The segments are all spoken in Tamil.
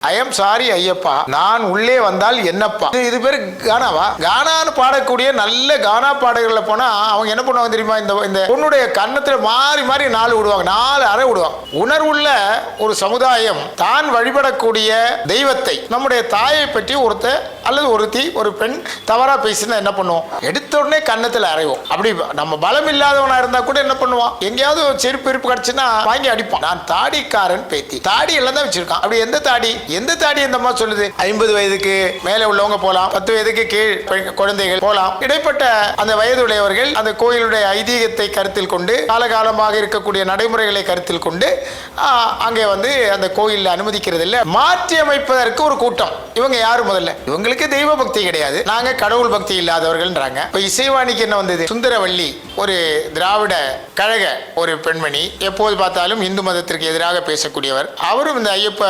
ஐயம் சாரி ஐயப்பா. நான் உள்ளே வந்தால் என்னப்பா? இது- பேர் கானாவா? கானான்னு பாடக்கூடிய நல்ல கானா பாடகர்ல போனா அவங்க என்ன பண்ணுவாங்க தெரியுமா? இந்த இந்த பொண்ணுடைய கன்னத்துல மாறி மாறி நாலு விடுவாங்க. நாலு அறை விடுவாங்க. உணர்வுள்ள ஒரு சமுதாயம் தான் வழிபடக்கூடிய தெய்வத்தை நம்முடைய தாயை பற்றி ஒருத்தர் அல்லது ஒருத்தி ஒரு பெண் தவறாக பேசினா என்ன பண்ணுவோம்? எடுத்த உடனே கன்னத்தில் அறைவோம். அப்படி நம்ம பலம் இல்லாதவனாக இருந்தால் கூட என்ன பண்ணுவான்? எங்கேயாவது ஒரு செருப்பு இருப்பு கிடச்சுன்னா வாங்கி அடிப்பான். நான் தாடிக்காரன் பேத்தி. தாடி எல்லாம் தான் வச்சிருக்கான். அப்படி எந்த தாடி? எந்த தாடி இந்த மாதிரி சொல்லுது? ஐம்பது வயதுக்கு மேலே உள்ளவங்க போகலாம் பத்து வயதுக்கு கீழ் குழந்தைகள் போகலாம் இடைப்பட்ட அந்த வயதுடையவர்கள் அந்த கோயிலுடைய ஐதீகத்தை கருத்தில் கொண்டு காலகாலமாக இருக்கக்கூடிய நடைமுறைகளை கருத்தில் கொண்டு அங்கே வந்து அந்த கோயிலில் அனுமதிக்கிறது இல்லை மாற்றி அமைப்பதற்கு ஒரு கூட்டம். இவங்க யார் முதல்ல? இவங்களுக்கு தெய்வ பக்தி கிடையாது. நாங்க கடவுள் பக்தி இல்லாதவர்கள்ன்றாங்க. இப்போ இசைவாணிக்கு என்ன வந்தது? சுந்தரவள்ளி ஒரு திராவிட கழக ஒரு பெண்மணி எப்போது பார்த்தாலும் இந்து மதத்திற்கு எதிராக பேசக்கூடியவர். அவரும் இந்த ஐயப்ப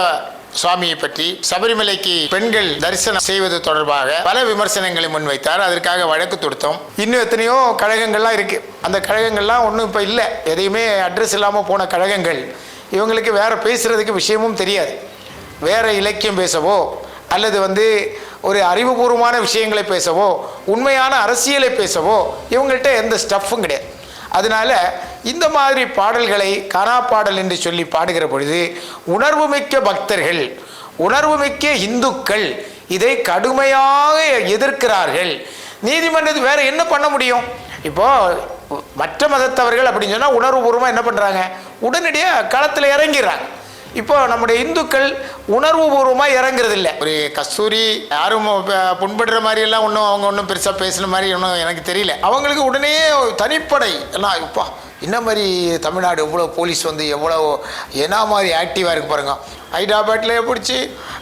சுவாமியை பற்றி சபரிமலைக்கு பெண்கள் தரிசனம் செய்வது தொடர்பாக பல விமர்சனங்களை முன்வைத்தார். அதற்காக வழக்கு தொடுத்தோம். இன்னும் எத்தனையோ கழகங்கள்லாம் இருக்கு. அந்த கழகங்கள்லாம் ஒன்றும் இப்போ இல்லை. எதையுமே அட்ரஸ் இல்லாமல் போன கழகங்கள். இவங்களுக்கு வேற பேசுறதுக்கு விஷயமும் தெரியாது. வேற இலக்கியம் பேசவோ அல்லது வந்து ஒரு அறிவுபூர்வமான விஷயங்களை பேசவோ உண்மையான அரசியலை பேசவோ இவங்கள்ட்ட எந்த ஸ்டஃப்பும் கிடையாது. அதனால இந்த மாதிரி பாடல்களை கானா பாடல் என்று சொல்லி பாடுகிற பொழுது உணர்வுமிக்க பக்தர்கள் உணர்வுமிக்க இந்துக்கள் இதை கடுமையாக எதிர்க்கிறார்கள். நீதிமன்றத்தில் வேற என்ன பண்ண முடியும்? இப்போ மற்ற மதத்தவர்கள் அப்படின்னு சொன்னால் உணர்வுபூர்வமாக என்ன பண்ணுறாங்க உடனடியாக களத்தில் இறங்கிடுறாங்க. இப்போ நம்முடைய இந்துக்கள் உணர்வு பூர்வமாக இறங்குறது இல்லை ஒரு கஸ்தூரி யாரும் புண்படுற மாதிரி எல்லாம் ஒன்றும் அவங்க ஒன்றும் பெருசாக பேசுன மாதிரி ஒன்றும் எனக்கு தெரியல. அவங்களுக்கு உடனே தனிப்படை. எல்லாம் இப்போ என்ன மாதிரி தமிழ்நாடு எவ்வளோ போலீஸ் வந்து எவ்வளோ என்ன மாதிரி ஆக்டிவாக இருக்கு பாருங்க. ஹைதராபாத்தில் பிடிச்சி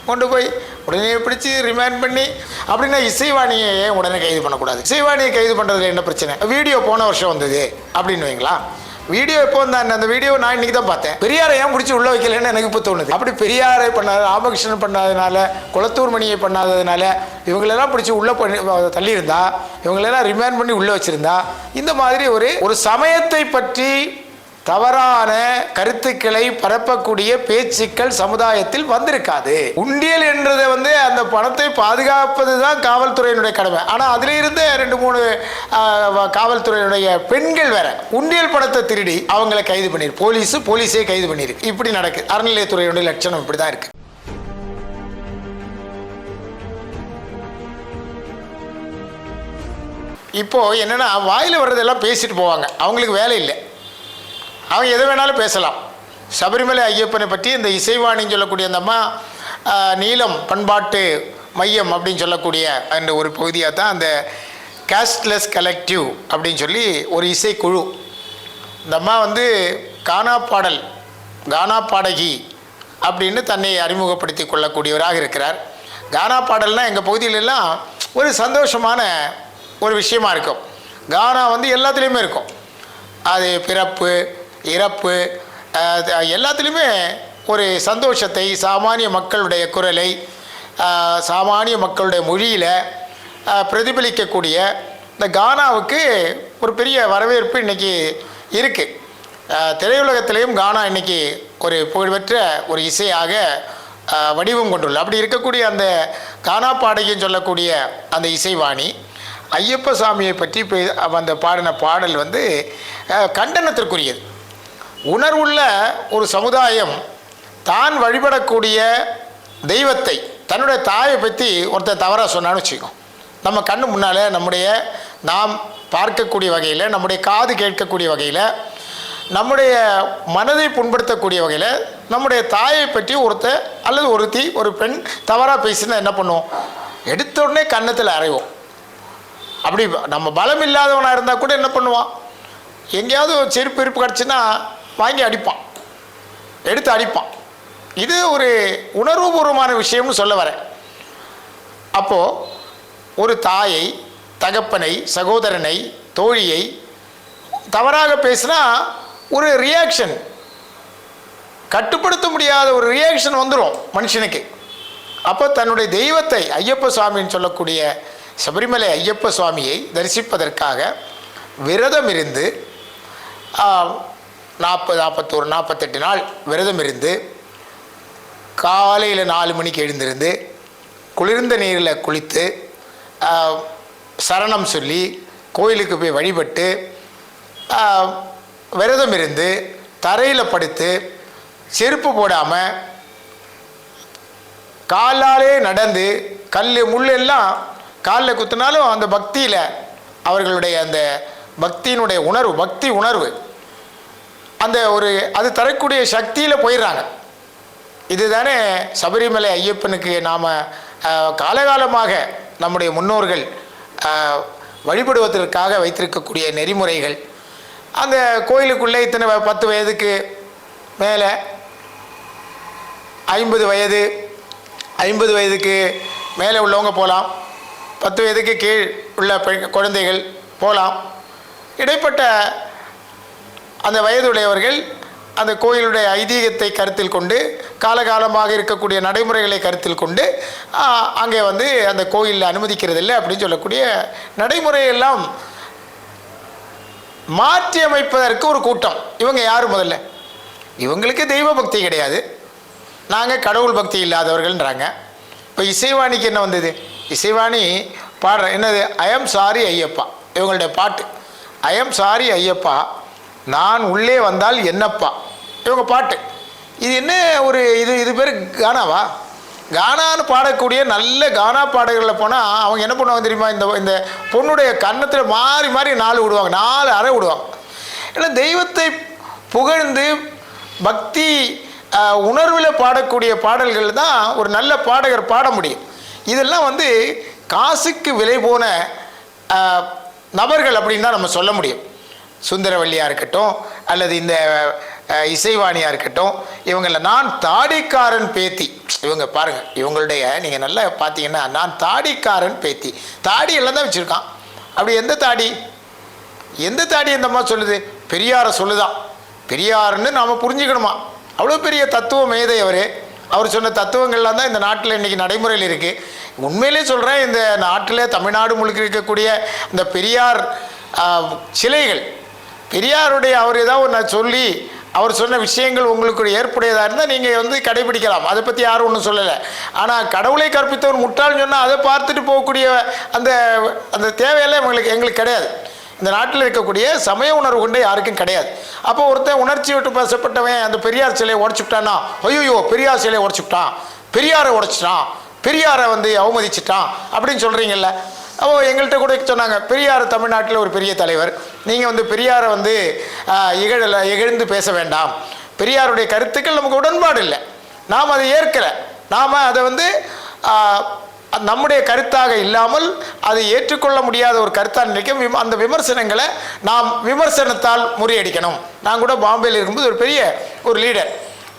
கொண்டு போய் உடனே பிடிச்சி ரிமைண்ட் பண்ணி அப்படின்னா இசைவாணியை ஏன் உடனே கைது பண்ணக்கூடாது? இசைவாணியை கைது பண்ணுறதுல என்ன பிரச்சனை? வீடியோ போன வருஷம் வந்தது அப்படின்னு வைங்களா? வீடியோ எப்போ வந்தாங்க அந்த வீடியோ நான் இன்னைக்கு தான் பார்த்தேன். பெரியாரை ஏன் பிடிச்சி உள்ள வைக்கலன்னு எனக்கு இப்போ தோணுது. அப்படி பெரியாரை பண்ணாத ராமகிருஷ்ணன் பண்ணாதனால குளத்தூர் மணியை பண்ணாததுனால இவங்களெல்லாம் பிடிச்சி உள்ள பண்ணி தள்ளியிருந்தா இவங்களெல்லாம் ரிமைண்ட் பண்ணி உள்ள வச்சிருந்தா இந்த மாதிரி ஒரு ஒரு சமயத்தை பற்றி தவறான கருத்துக்களை பரப்பக்கூடிய பேச்சுக்கள் சமுதாயத்தில் வந்திருக்காது. உண்டியல் என்றதை வந்து அந்த பணத்தை பாதுகாப்பது தான் காவல்துறையினுடைய கடமை. ஆனால் அதில் ரெண்டு மூணு காவல்துறையினுடைய பெண்கள் வேற. உண்டியல் பணத்தை திருடி அவங்கள கைது பண்ணிரு. போலீஸ் போலீஸே கைது பண்ணிருக்கு இப்படி நடக்குது அறநிலையத்துறையினுடைய லட்சணம் இப்படி தான் இருக்கு. இப்போ என்னன்னா வாயில் வர்றதெல்லாம் பேசிட்டு போவாங்க. அவங்களுக்கு வேலை இல்லை. அவங்க எது வேணாலும் பேசலாம். சபரிமலை ஐயப்பனை பற்றி இந்த இசைவாணின்னு சொல்லக்கூடிய அந்த அம்மா நீளம் நீலம் பண்பாட்டு மையம் அப்படின்னு சொல்லக்கூடிய அந்த ஒரு பகுதியாக தான் அந்த கேஸ்ட்லெஸ் கலெக்டிவ் அப்படின்னு சொல்லி ஒரு இசைக்குழு. இந்த அம்மா வந்து கானா பாடல் கானா பாடகி அப்படின்னு தன்னை அறிமுகப்படுத்தி கொள்ளக்கூடியவராக இருக்கிறார். கானா பாடல்னால் எங்கள் பகுதியிலெல்லாம் ஒரு சந்தோஷமான ஒரு விஷயமா இருக்கும். கானா வந்து எல்லாத்துலேயுமே இருக்கும். அது பிறப்பு இறப்பு எல்லாத்துலேயுமே ஒரு சந்தோஷத்தை சாமானிய மக்களுடைய குரலை சாமானிய மக்களுடைய மொழியில் பிரதிபலிக்கக்கூடிய இந்த கானாவுக்கு ஒரு பெரிய வரவேற்பு இன்னைக்கு இருக்குது திரையுலகத்திலையும் கானா இன்னைக்கு ஒரு புகழ்பெற்ற ஒரு இசையாக வடிவம் கொண்டுள்ள அப்படி இருக்கக்கூடிய அந்த கானா பாடகின்னு சொல்லக்கூடிய அந்த இசைவாணி ஐயப்ப சாமியை பற்றி பே- அந்த பாடின பாடல் வந்து கண்டனத்திற்குரியது. உணர்வுள்ள ஒரு சமுதாயம் தான் வழிபடக்கூடிய தெய்வத்தை தன்னுடைய தாயை பற்றி ஒருத்தர் தவறாக சொன்னான்னு வச்சுக்கோம் நம்ம கண்ணு முன்னால் நம்முடைய நாம் பார்க்கக்கூடிய வகையில் நம்முடைய காது கேட்கக்கூடிய வகையில் நம்முடைய மனதை புண்படுத்தக்கூடிய வகையில் நம்முடைய தாயை பற்றி ஒருத்தர் அல்லது ஒருத்தி ஒரு பெண் தவறாக பேசினா என்ன பண்ணுவோம்? எடுத்த உடனே கன்னத்தில் அறைவோம் அப்படி நம்ம பலம் இல்லாதவனாக இருந்தால் கூட என்ன பண்ணுவான்? எங்கேயாவது ஒரு செருப்பு இருப்பு கிடச்சின்னா வாங்கி அடிப்பான். எடுத்து அடிப்பான். இது ஒரு உணர்வுபூர்வமான விஷயம்னு சொல்ல வரேன். அப்போது ஒரு தாயை தகப்பனை சகோதரனை தோழியை தவறாக பேசினா ஒரு ரியாக்ஷன் கட்டுப்படுத்த முடியாத ஒரு ரியாக்ஷன் வந்துடும் மனுஷனுக்கு. அப்போ தன்னுடைய தெய்வத்தை ஐயப்ப சுவாமின்னு சொல்லக்கூடிய சபரிமலை ஐயப்ப சுவாமியை தரிசிப்பதற்காக விரதம் இருந்து நாற்பது நாற்பத்தோரு நாற்பத்தெட்டு நாள் விரதம் இருந்து காலையில் நாலு மணிக்கு எழுந்திருந்து குளிர்ந்த நீரில் குளித்து சரணம் சொல்லி கோயிலுக்கு போய் வழிபட்டு விரதம் இருந்து தரையில் படுத்து செருப்பு போடாமல் காலாலே நடந்து கல் முள்ளெல்லாம் காலில் குத்தினாலும் அந்த பக்தியில் அவர்களுடைய அந்த பக்தியினுடைய உணர்வு பக்தி உணர்வு. அந்த ஒரு அது தரக்கூடிய சக்தியில் போயிடுறாங்க. இதுதானே சபரிமலை ஐயப்பனுக்கு நாம் காலகாலமாக நம்முடைய முன்னோர்கள் வழிபடுவதற்காக வைத்திருக்கக்கூடிய நெறிமுறைகள். அந்த கோயிலுக்குள்ளே இத்தனை பத்து வயதுக்கு மேலே ஐம்பது வயது ஐம்பது வயதுக்கு மேலே உள்ளவங்க போகலாம் பத்து வயதுக்கு கீழ் உள்ள குழந்தைகள் போகலாம் இடைப்பட்ட அந்த வயதுடையவர்கள் அந்த கோயிலுடைய ஐதீகத்தை கருத்தில் கொண்டு காலகாலமாக இருக்கக்கூடிய நடைமுறைகளை கருத்தில் கொண்டு அங்கே வந்து அந்த கோயிலில் அனுமதிக்கிறது இல்லை அப்படின்னு சொல்லக்கூடிய நடைமுறையெல்லாம் மாற்றி அமைப்பதற்கு ஒரு கூட்டம். இவங்க யார் முதல்ல? இவங்களுக்கு தெய்வ பக்தி கிடையாது. நாங்கள் கடவுள் பக்தி இல்லாதவர்கள்ன்றாங்க. இப்போ இசைவாணிக்கு என்ன வந்தது? இசைவாணி பாடுற என்னது? ஐஎம் சாரி ஐயப்பா இவங்களுடைய பாட்டு. ஐஎம் சாரி ஐயப்பா நான் உள்ளே வந்தால் என்னப்பா? இவங்க பாட்டு. இது என்ன ஒரு இது இது பேர் கானாவா? கானான்னு பாடக்கூடிய நல்ல கானா பாடல்களில் போனால் அவங்க என்ன பண்ணுவாங்க தெரியுமா? இந்த இந்த பொண்ணுடைய கன்னத்தில் மாறி மாறி நாலு விடுவாங்க. நாலு அறை விடுவாங்க. ஏன்னா தெய்வத்தை புகழ்ந்து பக்தி உணர்வில் பாடக்கூடிய பாடல்கள் தான் ஒரு நல்ல பாடகர் பாட முடியும். இதெல்லாம் வந்து காசுக்கு விலை போன நபர்கள் அப்படின்னு தான் நம்ம சொல்ல முடியும். சுந்தரவல்லியாக இருக்கட்டும் அல்லது இந்த இசைவாணியாக இருக்கட்டும் இவங்கள நான் தாடிக்காரன் பேத்தி. இவங்க பாருங்கள் இவங்களுடைய நீங்கள் நல்லா பார்த்தீங்கன்னா நான் தாடிக்காரன் பேத்தி. தாடி எல்லாம் தான் வச்சுருக்கான். அப்படி எந்த தாடி? எந்த தாடி இந்த மாதிரி சொல்லுது? பெரியாரை சொல்லுதான். பெரியாருன்னு நாம் புரிஞ்சுக்கணுமா? அவ்வளோ பெரிய தத்துவ மேதை அவர். அவர் சொன்ன தத்துவங்கள்லாம் தான் இந்த நாட்டில் இன்றைக்கி நடைமுறையில் இருக்குது உண்மையிலே சொல்கிறேன் இந்த நாட்டில் தமிழ்நாடு முழுக்க இருக்கக்கூடிய இந்த பெரியார் சிலைகள் பெரியாருடைய அவர் ஏதாவது ஒன்று சொல்லி அவர் சொன்ன விஷயங்கள் உங்களுக்கு ஏற்புடையதாக இருந்தால் நீங்கள் வந்து கடைபிடிக்கலாம். அதை பற்றி யாரும் ஒன்றும் சொல்லலை. ஆனால் கடவுளை கற்பித்தவர் முட்டாள்னு சொன்னால் அதை பார்த்துட்டு போகக்கூடிய அந்த அந்த தேவையெல்லாம் எங்களுக்கு எங்களுக்கு கிடையாது. இந்த நாட்டில் இருக்கக்கூடிய சமய உணர்வு கொண்டு யாருக்கும் கிடையாது. அப்போ ஒருத்தன் உணர்ச்சி விட்டு பேசப்பட்டவன் அந்த பெரியார் சிலையை உடச்சுட்டான்னா ஐயோ பெரியார் சிலையை உடச்சுட்டான் பெரியாரை உடச்சிட்டான். பெரியாரை வந்து அவமதிச்சிட்டான். அப்படின்னு சொல்கிறீங்கல்ல அப்போ எங்கள்கிட்ட கூட சொன்னாங்க பெரியார் தமிழ்நாட்டில் ஒரு பெரிய தலைவர். நீங்கள் வந்து பெரியாரை வந்து ஆஹ், இகழ்ந்து பேச வேண்டாம். பெரியாருடைய கருத்துக்கள் நமக்கு உடன்பாடு இல்லை. நாம் அதை ஏற்கலை. நாம் அதை வந்து நம்முடைய கருத்தாக இல்லாமல் அதை ஏற்றுக்கொள்ள முடியாத ஒரு கருத்தாக நினைக்க விம- அந்த விமர்சனங்களை நாம் விமர்சனத்தால் முறியடிக்கணும். நான் கூட பாம்பேயில் இருக்கும்போது ஒரு பெரிய ஒரு லீடர்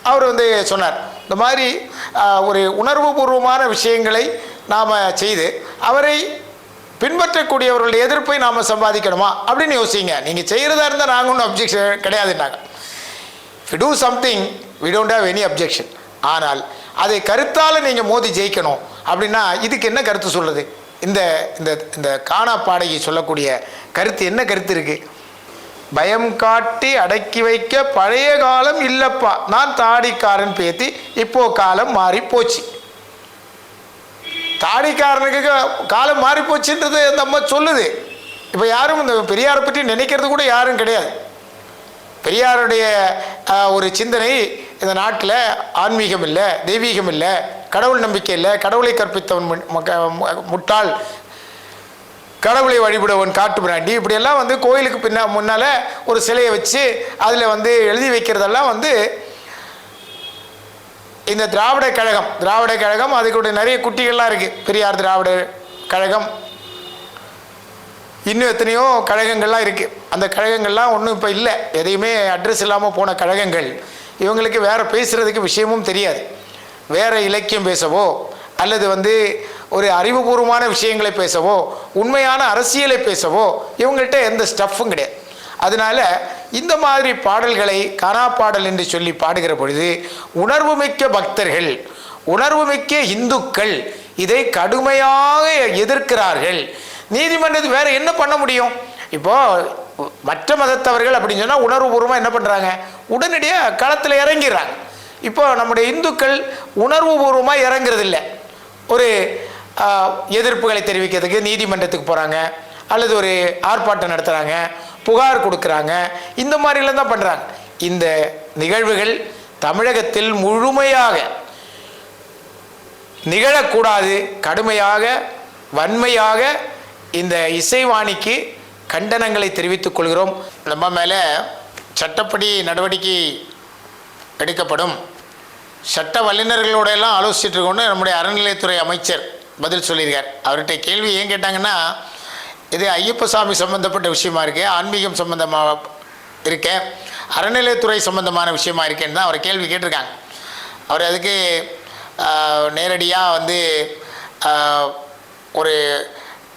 அவர் வந்து சொன்னார் இந்த மாதிரி ஒரு உணர்வுபூர்வமான விஷயங்களை நாம் செய்து அவரை பின்பற்றக்கூடியவர்களுடைய எதிர்ப்பை நாம் சம்பாதிக்கணுமா? அப்படின்னு யோசிங்க. நீங்கள் செய்கிறதா இருந்தால் நாங்கள் ஒன்றும் objection கிடையாதுன்னாங்க. We do something we we don't objection ஆனால் அதை கருத்தால் நீங்கள் மோதி ஜெயிக்கணும். அப்படின்னா இதுக்கு என்ன கருத்து சொல்லுது இந்த இந்த இந்த காணா பாடகி சொல்லக்கூடிய கருத்து என்ன கருத்து இருக்கு? பயம் காட்டி அடக்கி வைக்க பழைய காலம் இல்லப்பா. நான் தாடிக்காரன் பேத்தி இப்போ காலம் மாறி போச்சு. தாடிக்காரனுக்கு காலம் மாறி போச்சுன்றது அந்த அம்மா சொல்லுது. இப்போ யாரும் இந்த பெரியாரை பற்றி நினைக்கிறது கூட யாரும் கிடையாது. பெரியாருடைய ஒரு சிந்தனை இந்த நாட்டில் ஆன்மீகம் இல்லை தெய்வீகம் இல்லை கடவுள் நம்பிக்கை இல்லை கடவுளை கற்பித்தவன் முட்டாள் கடவுளை வழிபடுவன் காட்டு பிராண்டி இப்படியெல்லாம் வந்து கோயிலுக்கு பின்னா முன்னால் ஒரு சிலையை வச்சு அதில் வந்து எழுதி வைக்கிறதெல்லாம் வந்து இந்த திராவிட கழகம் திராவிட கழகம் அதுக்குடைய நிறைய குட்டிகள்லாம் இருக்குது பெரியார் திராவிட கழகம். இன்னும் எத்தனையோ கழகங்கள்லாம் இருக்குது அந்த கழகங்கள்லாம் ஒன்றும் இப்போ இல்லை. எதையுமே அட்ரஸ் இல்லாமல் போன கழகங்கள். இவங்களுக்கு வேறு பேசுகிறதுக்கு விஷயமும் தெரியாது. வேறு இலக்கியம் பேசவோ அல்லது வந்து ஒரு அறிவுபூர்வமான விஷயங்களை பேசவோ உண்மையான அரசியலை பேசவோ இவங்கள்ட்ட எந்த ஸ்டஃப்பும் கிடையாது. அதனால இந்த மாதிரி பாடல்களை கானா பாடல் என்று சொல்லி பாடுகிற பொழுது உணர்வுமிக்க பக்தர்கள் உணர்வுமிக்க இந்துக்கள் இதை கடுமையாக எதிர்க்கிறார்கள். நீதிமன்றத்தில் வேற என்ன பண்ண முடியும்? இப்போது மற்ற மதத்தவர்கள் அப்படின்னு சொன்னால் உணர்வுபூர்வமாக என்ன பண்ணுறாங்க உடனடியாக களத்தில் இறங்கிடுறாங்க. இப்போ நம்முடைய இந்துக்கள் உணர்வுபூர்வமாக இறங்குறதில்ல. ஒரு எதிர்ப்புகளை தெரிவிக்கிறதுக்கு நீதிமன்றத்துக்கு போகிறாங்க அல்லது ஒரு ஆர்ப்பாட்டம் நடத்துகிறாங்க புகார் கொடுக்குறாங்க இந்த மாதிரிலாம் தான் பண்ணுறாங்க இந்த நிகழ்வுகள் தமிழகத்தில் முழுமையாக நிகழக்கூடாது கடுமையாக வன்மையாக இந்த இசைவாணிக்கு கண்டனங்களை தெரிவித்துக் கொள்கிறோம். நம்ம மேலே சட்டப்படி நடவடிக்கை எடுக்கப்படும். சட்ட வல்லுநர்களோட எல்லாம் ஆலோசிச்சுட்டு இருக்கோன்னு நம்முடைய அறநிலையத்துறை அமைச்சர் பதில் சொல்லியிருக்கார். அவர்கிட்ட கேள்வி ஏன் கேட்டாங்கன்னா இது ஐயப்பசாமி சம்பந்தப்பட்ட விஷயமா இருக்கே ஆன்மீகம் சம்பந்தமாக இருக்கேன் அறநிலையத்துறை சம்பந்தமான விஷயமா இருக்கேன்னு தான் அவர் கேள்வி கேட்டிருக்காங்க. அவர் அதுக்கு நேரடியாக வந்து ஒரு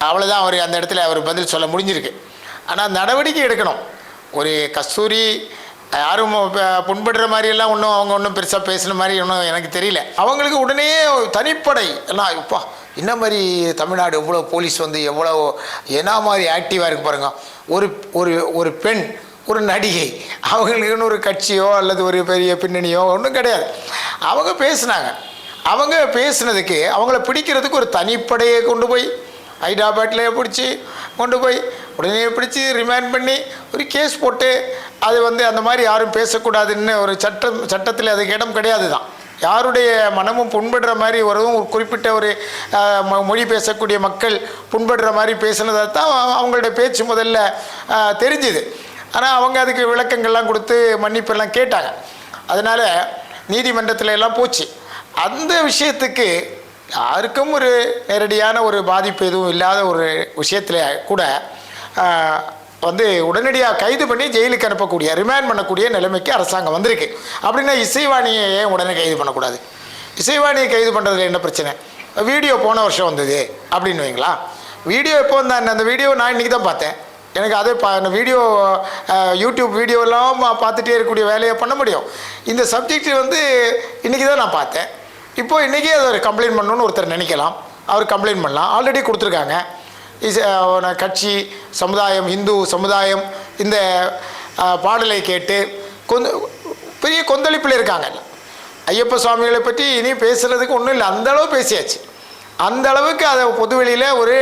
அவ்வளோதான் அவர் அந்த இடத்துல அவர் பதில் சொல்ல முடிஞ்சிருக்கு. ஆனால் நடவடிக்கை எடுக்கணும். ஒரு கஸ்தூரி யாரும் புண்படுற மாதிரியெல்லாம் ஒன்றும் அவங்க ஒன்றும் பெருசாக பேசுன மாதிரி ஒன்றும் எனக்கு தெரியல. அவங்களுக்கு உடனே தனிப்படை எல்லாம் இப்போ என்ன மாதிரி தமிழ்நாடு எவ்வளோ போலீஸ் வந்து எவ்வளோ என்ன மாதிரி ஆக்டிவாக இருக்கு பாருங்க. ஒரு ஒரு ஒரு பெண் ஒரு நடிகை அவங்களுக்குன்னு ஒரு கட்சியோ அல்லது ஒரு பெரிய பின்னணியோ ஒன்றும் கிடையாது. அவங்க பேசுனாங்க. அவங்க பேசுனதுக்கு அவங்கள பிடிக்கிறதுக்கு ஒரு தனிப்படையை கொண்டு போய் ஹைதராபாத்லேயே பிடிச்சி கொண்டு போய் உடனே பிடிச்சி ரிமைண்ட் பண்ணி ஒரு கேஸ் போட்டு அது வந்து அந்த மாதிரி யாரும் பேசக்கூடாதுன்னு ஒரு சட்டம் சட்டத்தில் அதுக்கு இடம் கிடையாது தான் யாருடைய மனமும் புண்படுற மாதிரி வரவும் ஒரு குறிப்பிட்ட ஒரு மொ- மொழி பேசக்கூடிய மக்கள் புண்படுற மாதிரி பேசுனதை தான் அவங்களுடைய பேச்சு முதல்ல தெரிஞ்சுது. ஆனால் அவங்க அதுக்கு விளக்கங்கள்லாம் கொடுத்து மன்னிப்பெல்லாம் கேட்டாங்க. அதனால் நீதிமன்றத்தில் எல்லாம் போச்சு. அந்த விஷயத்துக்கு யாருக்கும் ஒரு நேரடியான ஒரு பாதிப்பு எதுவும் இல்லாத ஒரு விஷயத்தில் கூட வந்து உடனடியாக கைது பண்ணி ஜெயிலுக்கு அனுப்பக்கூடிய ரிமாண்ட் பண்ணக்கூடிய நிலைமைக்கு அரசாங்கம் வந்திருக்கு. அப்படின்னா இசைவாணியை ஏன் உடனே கைது பண்ணக்கூடாது? இசைவாணியை கைது பண்ணுறதுல என்ன பிரச்சனை? வீடியோ போன வருஷம் வந்தது அப்படின்னு வைங்களா? வீடியோ எப்போ வந்தேன் அந்த வீடியோ நான் இன்றைக்கி தான் பார்த்தேன். எனக்கு அதே பா அந்த வீடியோ யூடியூப் வீடியோலாம் பார்த்துட்டே இருக்கக்கூடிய வேலையை பண்ண முடியும். இந்த சப்ஜெக்ட் வந்து இன்றைக்கி தான் நான் பார்த்தேன். இப்போது இன்றைக்கே அதை ஒரு கம்ப்ளைண்ட் பண்ணணும்னு ஒருத்தர் நினைக்கலாம். அவர் கம்ப்ளைண்ட் பண்ணலாம். ஆல்ரெடி கொடுத்துருக்காங்க. இஸ் கட்சி சமுதாயம் இந்து சமுதாயம் இந்த பாடலை கேட்டு கொந்த பெரிய கொந்தளிப்பில் இருக்காங்க. ஐயப்ப சுவாமிகளை பற்றி இனி பேசுகிறதுக்கு ஒன்றும் இல்லை. அந்த அளவு பேசியாச்சு. அந்த அளவுக்கு அதை பொதுவெளியில் ஒரு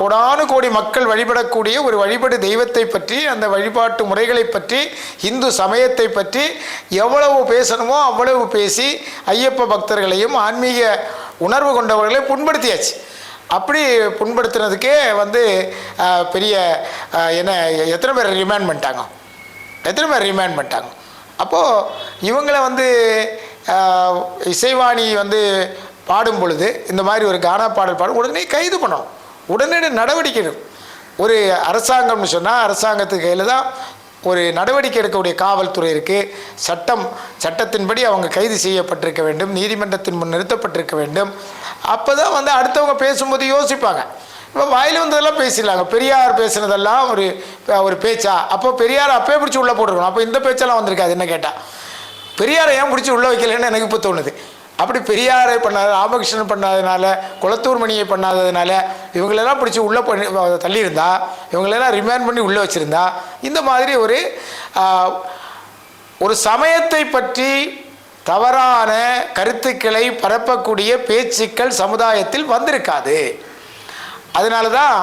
கொடானு கோடி மக்கள் வழிபடக்கூடிய ஒரு வழிபாடு தெய்வத்தை பற்றி அந்த வழிபாட்டு முறைகளை பற்றி இந்து சமயத்தை பற்றி எவ்வளவு பேசணுமோ அவ்வளவு பேசி ஐயப்ப பக்தர்களையும் ஆன்மீக உணர்வு கொண்டவர்களையும் புண்படுத்தியாச்சு. அப்படி புண்படுத்துனதுக்கே வந்து பெரிய என்ன எத்தனை பேர் ரிமாண்ட் பண்ணிட்டாங்க? எத்தனை பேர் ரிமாண்ட் பண்ணிட்டாங்க? அப்போது இவங்கள வந்து இசைவாணி வந்து பாடும் பொழுது இந்த மாதிரி ஒரு கானா பாடல் பாடும் உடனே கைது பண்ணணும். உடனடி நடவடிக்கை ஒரு அரசாங்கம்னு சொன்னால் அரசாங்கத்துக்கு கையில் தான் ஒரு நடவடிக்கை எடுக்கக்கூடிய காவல்துறை இருக்குது சட்டம் சட்டத்தின்படி அவங்க கைது செய்யப்பட்டிருக்க வேண்டும். நீதிமன்றத்தின் முன் நிறுத்தப்பட்டிருக்க வேண்டும். அப்போ தான் வந்து அடுத்தவங்க பேசும்போது யோசிப்பாங்க. இப்போ வாயில் வந்ததெல்லாம் பேசிடலாங்க. பெரியார் பேசுனதெல்லாம் ஒரு ஒரு பேச்சா? அப்போ பெரியார் அப்பயே பிடிச்சி உள்ளே போட்டுருக்கணும். அப்போ இந்த பேச்செல்லாம் வந்திருக்காது. என்ன கேட்டால் பெரியாரை ஏன் பிடிச்சி உள்ளே வைக்கலைன்னு எனக்கு இப்போ தோணுது. அப்படி பெரியாரை பண்ணாத ராமகிருஷ்ணன் பண்ணாததுனால குளத்தூர் மணியை பண்ணாததுனால இவங்களெல்லாம் பிடிச்சி உள்ளே பண்ணி தள்ளியிருந்தா இவங்களெல்லாம் ரிமைண்ட் பண்ணி உள்ளே வச்சுருந்தா இந்த மாதிரி ஒரு ஒரு சமயத்தை பற்றி தவறான கருத்துக்களை பரப்பக்கூடிய பேச்சுக்கள் சமுதாயத்தில் வந்திருக்காது. அதனால தான்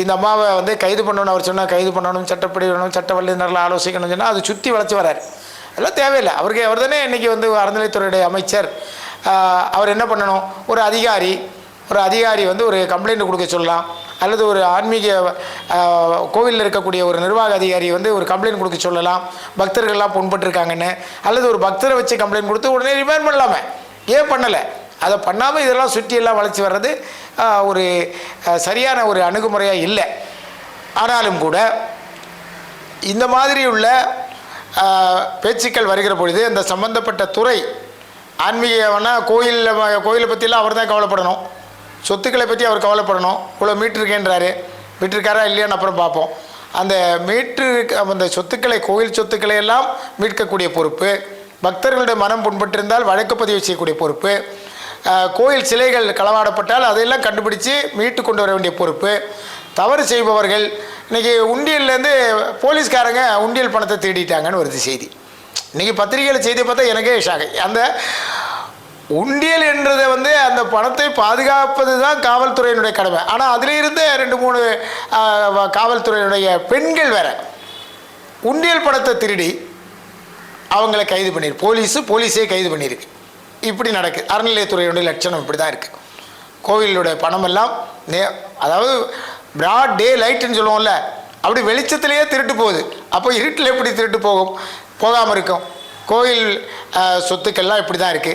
இந்த அம்மாவை வந்து கைது பண்ணணும் அவர் சொன்னால் கைது பண்ணணும் சட்டப்படி வேணும் சட்ட வல்லுநர்களை ஆலோசிக்கணும் சொன்னால் அது சுற்றி வளர்ச்சி வராரு. அதெல்லாம் தேவையில்லை. அவருக்கு அவர் தானே இன்றைக்கி வந்து அறநிலைத்துறையுடைய அமைச்சர். அவர் என்ன பண்ணணும்? ஒரு அதிகாரி ஒரு அதிகாரி வந்து ஒரு கம்ப்ளைண்ட் கொடுக்க சொல்லலாம். அல்லது ஒரு ஆன்மீக கோவிலில் இருக்கக்கூடிய ஒரு நிர்வாக அதிகாரி வந்து ஒரு கம்ப்ளைண்ட் கொடுக்க சொல்லலாம். பக்தர்கள்லாம் புண்பட்டிருக்காங்கன்னு. அல்லது ஒரு பக்தரை வச்சு கம்ப்ளைண்ட் கொடுத்து உடனே ரிமைண்ட் பண்ணலாமே. ஏன் பண்ணலை? அதை பண்ணாமல் இதெல்லாம் சுற்றி எல்லாம் வர்றது ஒரு சரியான ஒரு அணுகுமுறையாக இல்லை. ஆனாலும் கூட இந்த மாதிரி உள்ள பேச்சுக்கள் வருகிற பொழுது இந்த சம்பந்தப்பட்ட துறை ஆன்மீகம்னா கோயிலில் கோயிலை பற்றிலாம் அவர் தான் கவலைப்படணும். சொத்துக்களை பற்றி அவர் கவலைப்படணும். இவ்வளோ மீட்டிருக்கேன்றாரு மீட்டிருக்காரா இல்லையான்னு அப்புறம் பார்ப்போம். அந்த மீட்டு அந்த சொத்துக்களை கோயில் சொத்துக்களை எல்லாம் மீட்கக்கூடிய பொறுப்பு பக்தர்களுடைய மனம் புண்பட்டிருந்தால் வழக்கு பதிவு செய்யக்கூடிய பொறுப்பு கோயில் சிலைகள் களவாடப்பட்டால் அதையெல்லாம் கண்டுபிடிச்சு மீட்டு கொண்டு வர வேண்டிய பொறுப்பு தவறு செய்பவர்கள். இன்னைக்கு உண்டியல்லேருந்து போலீஸ்காரங்க உண்டியல் பணத்தை திருடிட்டாங்கன்னு வருது செய்தி. இன்னைக்கு பத்திரிகையில் செய்தி பார்த்தா எனக்கே ஷாக் அந்த உண்டியல் என்றதை வந்து அந்த பணத்தை பாதுகாப்பது தான் காவல்துறையினுடைய கடமை. ஆனால் அதில் ரெண்டு மூணு காவல்துறையினுடைய பெண்கள் வேற உண்டியல் பணத்தை திருடி அவங்கள கைது பண்ணிடு போலீஸு போலீஸே கைது பண்ணியிருக்கு இப்படி நடக்குது அறநிலையத்துறையினுடைய லட்சணம் இப்படி தான் இருக்குது கோவிலுடைய பணமெல்லாம் நே அதாவது பிராட் டே லைட்டுன்னு சொல்லுவோம்ல அப்படி வெளிச்சத்திலேயே திருட்டு போகுது. அப்போ இருட்டில் எப்படி திருட்டு போகும்? போகாமல் இருக்கும். கோயில் சொத்துக்கள்லாம் இப்படி தான் இருக்குது